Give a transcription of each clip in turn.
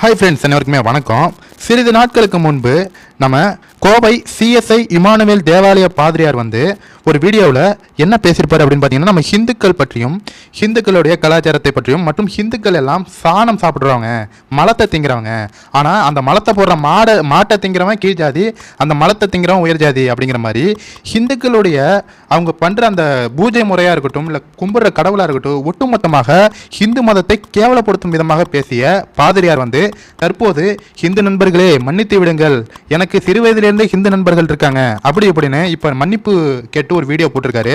Hi friends அனைவருக்குமே வணக்கம். சிறிது நாட்களுக்கு முன்பு நம்ம கோவை சிஎஸ்ஐ இமானுவேல் தேவாலய பாதிரியார் வந்து ஒரு வீடியோவில் என்ன பேசியிருப்பார் அப்படின்னு பார்த்தீங்கன்னா நம்ம ஹிந்துக்கள் பற்றியும் ஹிந்துக்களுடைய கலாச்சாரத்தை பற்றியும் மற்றும் ஹிந்துக்கள் எல்லாம் சாணம் சாப்பிட்றவங்க மலத்தை திங்கிறவங்க. ஆனால் அந்த மலத்தை போடுற மாடை மாட்டை திங்கிறவன் கீழ் ஜாதி அந்த மலத்தை திங்கிறவன் உயர் ஜாதி அப்படிங்கிற மாதிரி ஹிந்துக்களுடைய அவங்க பண்ணுற அந்த பூஜை முறையாக இருக்கட்டும் இல்லை கும்பிட்ற கடவுளாக இருக்கட்டும் ஒட்டுமொத்தமாக ஹிந்து மதத்தை கேவலப்படுத்தும் விதமாக பேசிய பாதிரியார் வந்து தற்போது ஹிந்து நண்பர்களே மன்னித்து விடுங்கள் எனக்கு சிறு வயதிலிருந்தே ஹிந்து நண்பர்கள் இருக்காங்க. அப்படி இப்படின்னு இப்போ மன்னிப்பு கேட்டு ஒரு வீடியோ போட்டிருக்காரு.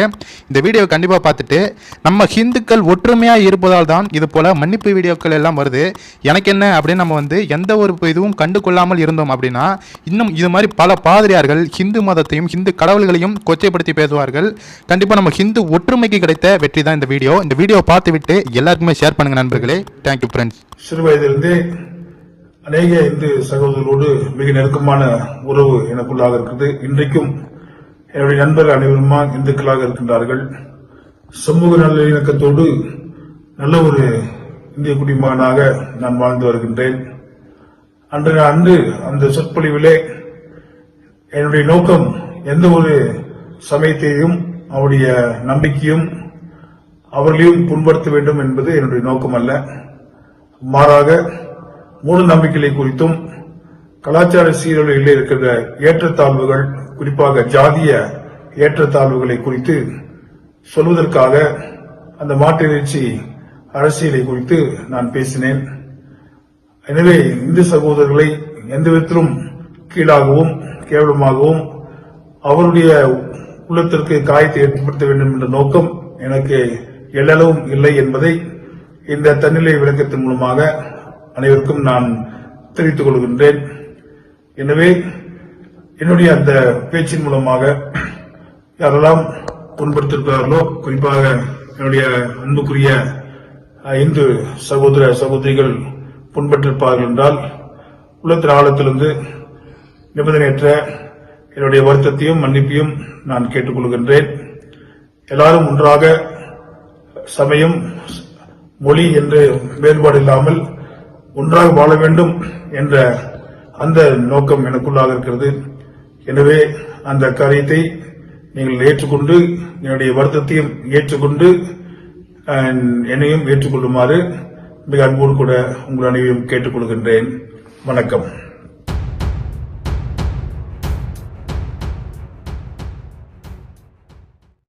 இந்த வீடியோ கண்டிப்பாக பார்த்துட்டு நம்ம ஹிந்துக்கள் ஒற்றுமையாக இருப்பதால் தான் இது போல் மன்னிப்பு வீடியோக்கள் எல்லாம் வருது. எனக்கு என்ன அப்படின்னு நம்ம வந்து எந்த ஒரு இதுவும் கண்டு கொள்ளாமல் இருந்தோம் அப்படின்னா இன்னும் இது மாதிரி பல பாதிரியார்கள் ஹிந்து மதத்தையும் ஹிந்து கடவுள்களையும் கொச்சைப்படுத்தி பேசுவார்கள். கண்டிப்பாக நம்ம ஹிந்து ஒற்றுமைக்கு கிடைத்த வெற்றி தான் இந்த வீடியோ இந்த வீடியோவை பார்த்துவிட்டு எல்லாருக்குமே ஷேர் பண்ணுங்கள் நண்பர்களே. தேங்க்யூ ஃப்ரெண்ட்ஸ் சிறு வயதிலிருந்தே அநேக இந்து சகோதரர்களோடு மிக நெருக்கமான உறவு எனக்குள்ளாக இருக்குது இன்றைக்கும் என்னுடைய நண்பர்கள் அனைவருமா இந்துக்களாக இருக்கின்றார்கள். சமூக நல்லிணக்கத்தோடு நல்ல ஒரு இந்திய குடிமகனாக நான் வாழ்ந்து வருகின்றேன். அன்றைய அன்று அந்த சொற்பொழிவிலே என்னுடைய நோக்கம் எந்த ஒரு சமயத்தையும் அவருடைய நம்பிக்கையும் அவர்களையும் புண்படுத்த வேண்டும் என்பது என்னுடைய நோக்கம் அல்ல மாறாக மூட நம்பிக்கைகளை குறித்தும் கலாச்சார சீரழிவில் இருக்கிற ஏற்றத்தாழ்வுகள் குறிப்பாக ஜாதிய ஏற்றத்தாழ்வுகளை குறித்து சொல்வதற்காக அந்த மாட்டிறைச்சி அரசியலை குறித்து நான் பேசினேன். எனவே இந்து சகோதரர்களை எந்த விதத்திலும் கீழாகவும் கேவலமாகவும் அவருடைய உள்ளத்திற்கு காயத்தை ஏற்படுத்த வேண்டும் என்ற நோக்கம் எனக்கு எல்லளவும் இல்லை என்பதை இந்த தன்னிலை விளக்கத்தின் மூலமாக அனைவருக்கும் நான் தெரிவித்துக் கொள்கின்றேன். எனவே என்னுடைய அந்த பேச்சின் மூலமாக யாரெல்லாம் புண்படுத்திருக்கிறார்களோ குறிப்பாக என்னுடைய அன்புக்குரிய இந்து சகோதர சகோதரிகள் புண்பட்டிருப்பார்கள் என்றால் உள்ளத்தின் ஆழத்திலிருந்து நிபந்தனையற்ற என்னுடைய வருத்தத்தையும் மன்னிப்பையும் நான் கேட்டுக்கொள்கின்றேன் எல்லாரும் ஒன்றாக சமயம் மொழி என்று வேறுபாடு இல்லாமல் ஒன்றாக வாழ வேண்டும் என்ற அந்த நோக்கம் எனக்குள்ளாக இருக்கிறது. எனவே அந்த காரியத்தை நீங்கள் ஏற்றுக்கொண்டு என்னுடைய வருத்தத்தையும் ஏற்றுக்கொண்டு என்னையும் ஏற்றுக்கொள்ளுமாறு மிக அன்போடு கூட உங்கள் அனைவரும் கேட்டுக்கொள்கின்றேன். வணக்கம்.